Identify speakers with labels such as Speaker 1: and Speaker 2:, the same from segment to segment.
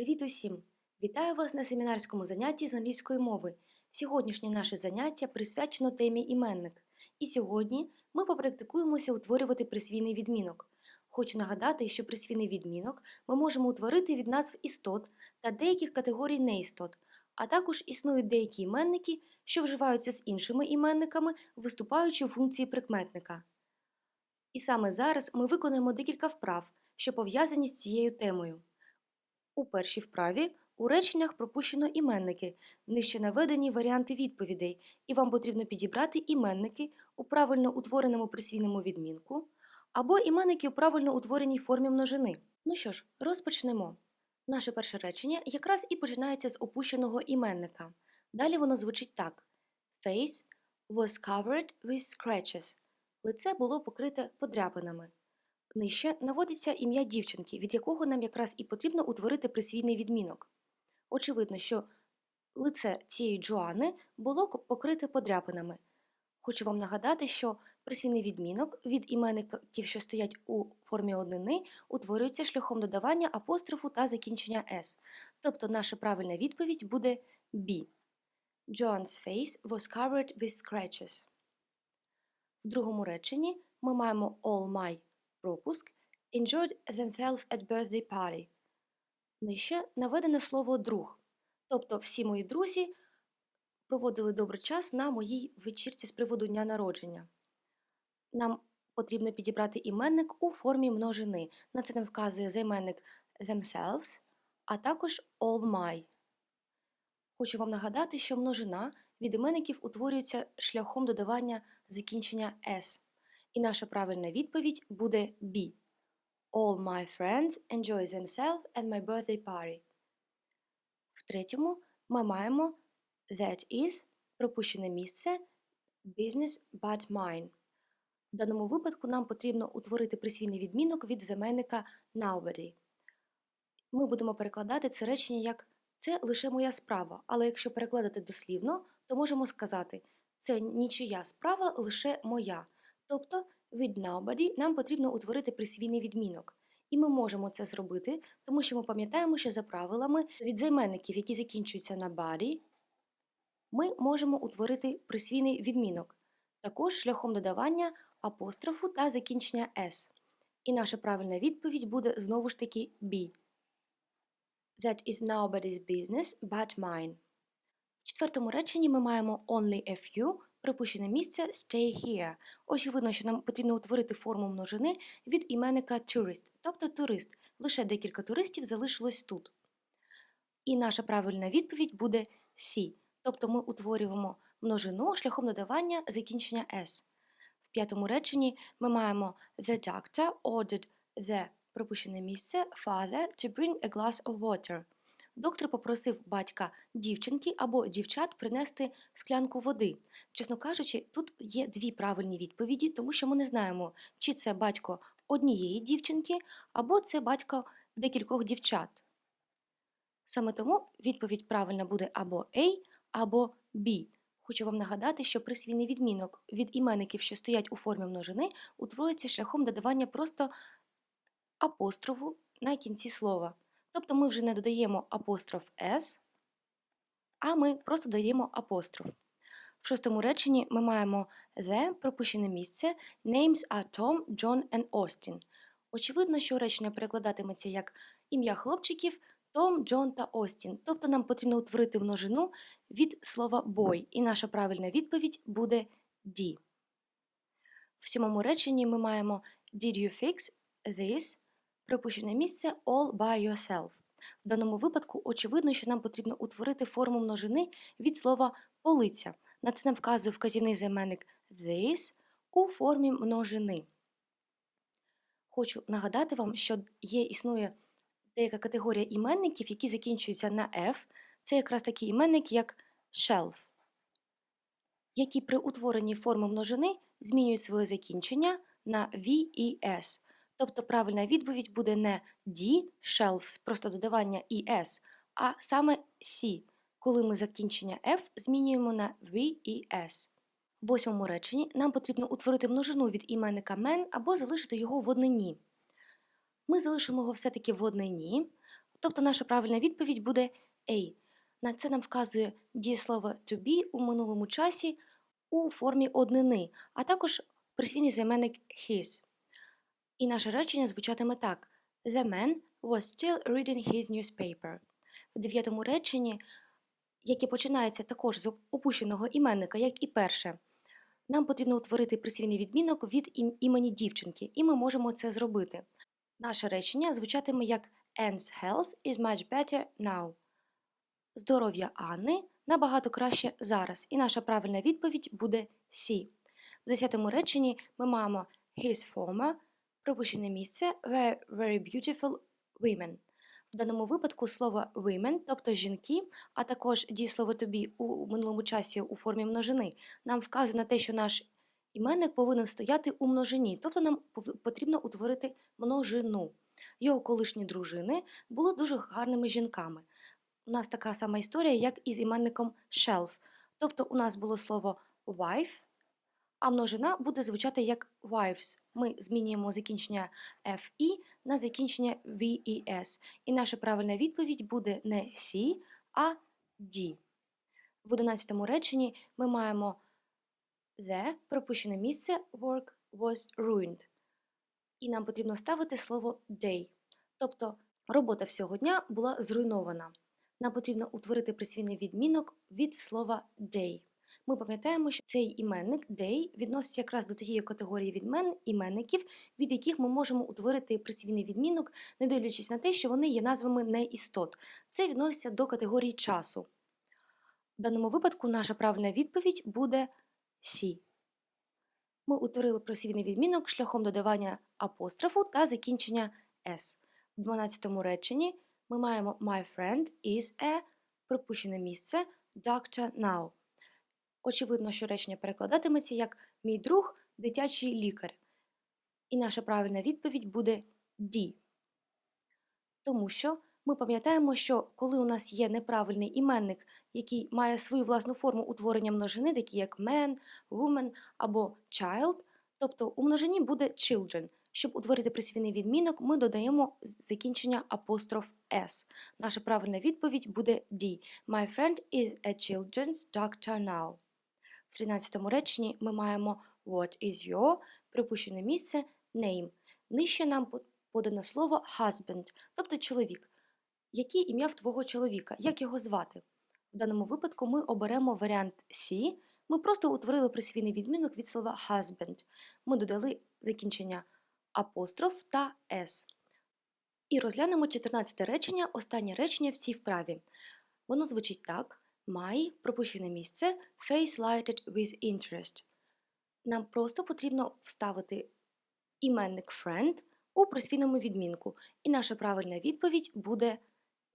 Speaker 1: Привіт усім! Вітаю вас на семінарському занятті з англійської мови. Сьогоднішнє наше заняття присвячено темі іменник. І сьогодні ми попрактикуємося утворювати присвійний відмінок. Хочу нагадати, що присвійний відмінок ми можемо утворити від назв істот та деяких категорій неістот, а також існують деякі іменники, що вживаються з іншими іменниками, виступаючи у функції прикметника. І саме зараз ми виконаємо декілька вправ, що пов'язані з цією темою. У першій вправі у реченнях пропущено іменники, нижче наведені варіанти відповідей, і вам потрібно підібрати іменники у правильно утвореному присвійному відмінку або іменники у правильно утвореній формі множини. Ну що ж, розпочнемо. Наше перше речення якраз і починається з опущеного іменника. Далі воно звучить так: Face was covered with scratches. Лице було покрите подряпинами. Нижче наводиться ім'я дівчинки, від якого нам якраз і потрібно утворити присвійний відмінок. Очевидно, що лице цієї Джоани було покрите подряпинами. Хочу вам нагадати, що присвійний відмінок від іменників, що стоять у формі однини, утворюється шляхом додавання апострофу та закінчення «с». Тобто наша правильна відповідь буде B. Joan's face was covered with scratches. В другому реченні ми маємо all my пропуск enjoyed themselves at birthday party. Нижче наведене слово друг. Тобто всі мої друзі проводили добрий час на моїй вечірці з приводу дня народження. Нам потрібно підібрати іменник у формі множини. На це нам вказує займенник themselves, а також all my. Хочу вам нагадати, що множина від іменників утворюється шляхом додавання закінчення s. І наша правильна відповідь буде B. All my friends enjoy themselves at my birthday party. В третьому ми маємо that is пропущене місце business but mine. В даному випадку нам потрібно утворити присвійний відмінок від заменника nobody. Ми будемо перекладати це речення як це лише моя справа, але якщо перекладати дослівно, то можемо сказати це нічия справа лише моя. Тобто від nobody нам потрібно утворити присвійний відмінок. І ми можемо це зробити, тому що ми пам'ятаємо, що за правилами від займенників, які закінчуються на body, ми можемо утворити присвійний відмінок, також шляхом додавання апострофу та закінчення s. І наша правильна відповідь буде знову ж таки B. That is nobody's business but mine. В четвертому реченні ми маємо only a few, припущене місце stay here. Очевидно, що нам потрібно утворити форму множини від іменника tourist, тобто турист. Лише декілька туристів залишилось тут. І наша правильна відповідь буде C. Тобто ми утворюємо множину шляхом додавання закінчення S. В п'ятому реченні ми маємо The doctor ordered the пропущене місце father to bring a glass of water. Доктор попросив батька дівчинки або дівчат принести склянку води. Чесно кажучи, тут є дві правильні відповіді, тому що ми не знаємо, чи це батько однієї дівчинки, або це батько декількох дівчат. Саме тому відповідь правильна буде або A, або B. Хочу вам нагадати, що присвійний відмінок від іменників, що стоять у формі множини, утворюється шляхом додавання просто апострофу на кінці слова. Тобто ми вже не додаємо апостроф S, а ми просто додаємо апостроф. В шостому реченні ми маємо the пропущене місце Names are Tom, John and Austin. Очевидно, що речення перекладатиметься як ім'я хлопчиків Том, Джон та Остін. Тобто нам потрібно утворити множину від слова boy, і наша правильна відповідь буде D. В сьомому реченні ми маємо Did you fix this? Пропущене місце all by yourself. В даному випадку очевидно, що нам потрібно утворити форму множини від слова полиця. На це нам вказує вказівний займенник this у формі множини. Хочу нагадати вам, що є існує деяка категорія іменників, які закінчуються на F. Це якраз такі іменники, як shelf, які при утворенні форми множини змінюють своє закінчення на V і S. Тобто правильна відповідь буде не D, shelves, просто додавання ES, а саме C, коли ми закінчення F змінюємо на V і S. В восьмому реченні нам потрібно утворити множину від іменника man або залишити його в однині. Ми залишимо його все-таки в однині, Тобто наша правильна відповідь буде A. На це нам вказує дієслово to be у минулому часі у формі однини, а також присвійний займенник his. І наше речення звучатиме так: The man was still reading his newspaper. В дев'ятому реченні, яке починається також з опущеного іменника, як і перше, нам потрібно утворити присвійний відмінок від імені дівчинки, і ми можемо це зробити. Наше речення звучатиме як Anne's health is much better now. Здоров'я Анни набагато краще зараз, і наша правильна відповідь буде C. В десятому реченні ми маємо his former, пропущене місце were very beautiful women. В даному випадку слово women, тобто жінки, а також дієслово be у минулому часі у формі множини, нам вказує на те, що наш іменник повинен стояти у множині, тобто нам потрібно утворити множину. Його колишні дружини були дуже гарними жінками. У нас така сама історія, як із іменником shelf. Тобто у нас було слово wife, а множина буде звучати як wives. Ми змінюємо закінчення FE на закінчення VES. І наша правильна відповідь буде не C, а D. В 11 реченні ми маємо the, пропущене місце work was ruined. І нам потрібно ставити слово day. Тобто робота всього дня була зруйнована. Нам потрібно утворити присвійний відмінок від слова day. Ми пам'ятаємо, що цей іменник day відноситься якраз до тієї категорії відмен іменників, від яких ми можемо утворити присвійний відмінок, не дивлячись на те, що вони є назвами неістот. Це відноситься до категорії часу. В даному випадку наша правильна відповідь буде C. Ми утворили присвійний відмінок шляхом додавання апострофу та закінчення S. В 12 реченні ми маємо My friend is a пропущене місце doctor now. Очевидно, що речення перекладатиметься як Мій друг дитячий лікар. І наша правильна відповідь буде D. Тому що ми пам'ятаємо, що коли у нас є неправильний іменник, який має свою власну форму утворення множини, такі як man, woman або child, тобто у множині буде children. Щоб утворити присвійний відмінок, ми додаємо закінчення апостроф S. Наша правильна відповідь буде D. My friend is a children's doctor now. В 13 реченні ми маємо What is your, припущене місце name. Нижче нам подано слово husband, тобто чоловік. Яке ім'я в твого чоловіка? Як його звати? В даному випадку ми оберемо варіант C. Ми просто утворили присвійний відмінок від слова husband. Ми додали закінчення апостроф та S. І розглянемо 14 речення, останнє речення в цій вправі. Воно звучить так: My, пропущене місце, face lighted with interest. Нам просто потрібно вставити іменник friend у присвійному відмінку. І наша правильна відповідь буде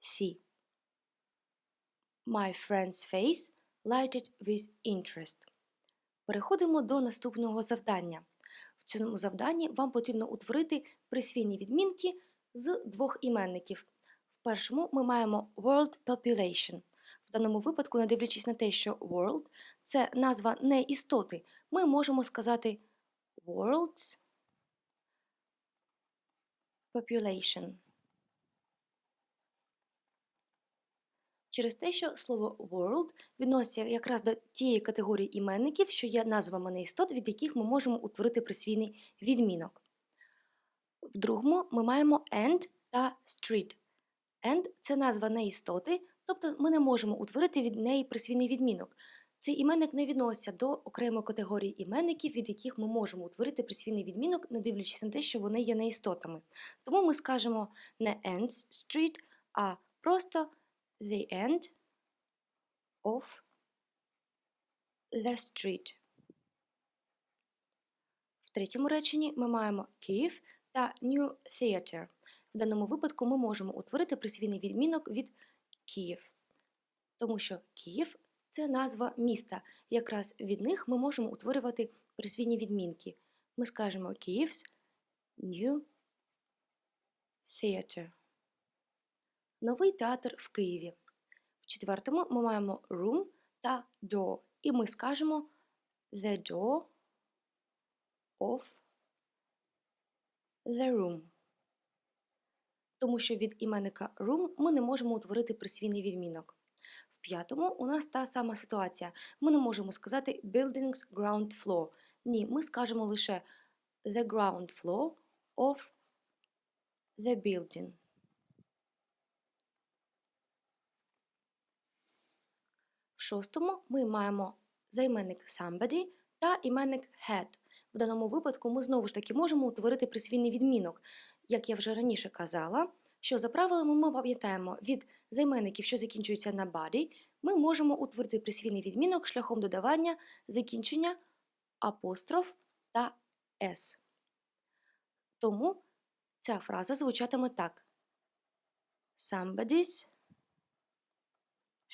Speaker 1: C. My friend's face lighted with interest. Переходимо до наступного завдання. В цьому завданні вам потрібно утворити присвійні відмінки з двох іменників. В першому ми маємо World Population. В даному випадку, не дивлячись на те, що World – це назва не істоти, ми можемо сказати World's Population. Через те, що слово world відноситься якраз до тієї категорії іменників, що є назвами неістот, від яких ми можемо утворити присвійний відмінок. В другому ми маємо and та street. And – це назва неістоти, тобто ми не можемо утворити від неї присвійний відмінок. Цей іменник не відноситься до окремої категорії іменників, від яких ми можемо утворити присвійний відмінок, не дивлячись на те, що вони є неістотами. Тому ми скажемо не ends street, а просто the end of the street. В третьому реченні ми маємо Kyiv та New Theatre. В даному випадку ми можемо утворити присвійний відмінок від Київ, тому що Київ це назва міста. Якраз від них ми можемо утворювати присвійні відмінки. Ми скажемо Kyiev's New Theatre. Новий театр в Києві. В четвертому ми маємо room та door. І ми скажемо the door of the room. Тому що від іменника room ми не можемо утворити присвійний відмінок. В п'ятому у нас та сама ситуація. Ми не можемо сказати building's ground floor. Ні, ми скажемо лише the ground floor of the building. В шостому ми маємо займенник somebody та іменник had. В даному випадку ми знову ж таки можемо утворити присвійний відмінок. Як я вже раніше казала, що за правилами ми пам'ятаємо від займенників, що закінчуються на body, ми можемо утворити присвійний відмінок шляхом додавання закінчення апостроф та s. Тому ця фраза звучатиме так: Somebody's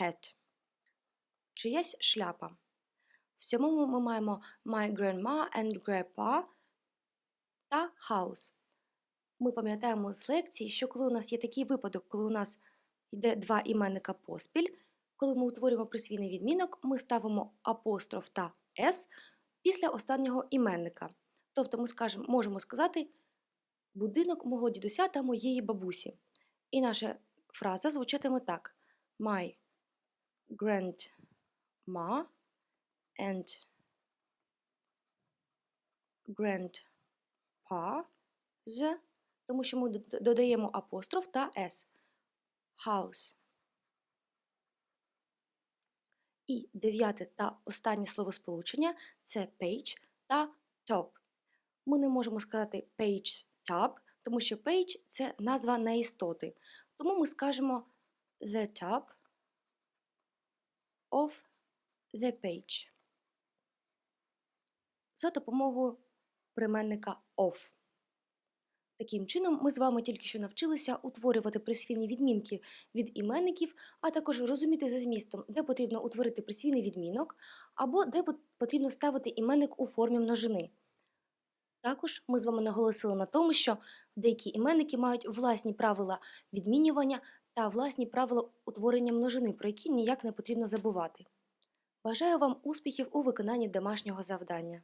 Speaker 1: hat. Чиясь шляпа. В сьомому ми маємо my grandma and grandpa та house. Ми пам'ятаємо з лекції, що коли у нас є такий випадок, коли у нас йде два іменника поспіль, коли ми утворюємо присвійний відмінок, ми ставимо апостроф та с після останнього іменника. Тобто ми скажемо, можемо сказати будинок мого дідуся та моєї бабусі. І наша фраза звучатиме так: My grandma and grandpa з, тому що ми додаємо апостроф та s. House. І дев'яте та останнє словосполучення це page та top. Ми не можемо сказати page top, тому що page – це назва неістоти. Тому ми скажемо the top of the page за допомогою прийменника of. Таким чином, ми з вами тільки що навчилися утворювати присвійні відмінки від іменників, а також розуміти за змістом, де потрібно утворити присвійний відмінок, або де потрібно вставити іменник у формі множини. Також ми з вами наголосили на тому, що деякі іменники мають власні правила відмінювання та власні правила утворення множини, про які ніяк не потрібно забувати. Бажаю вам успіхів у виконанні домашнього завдання.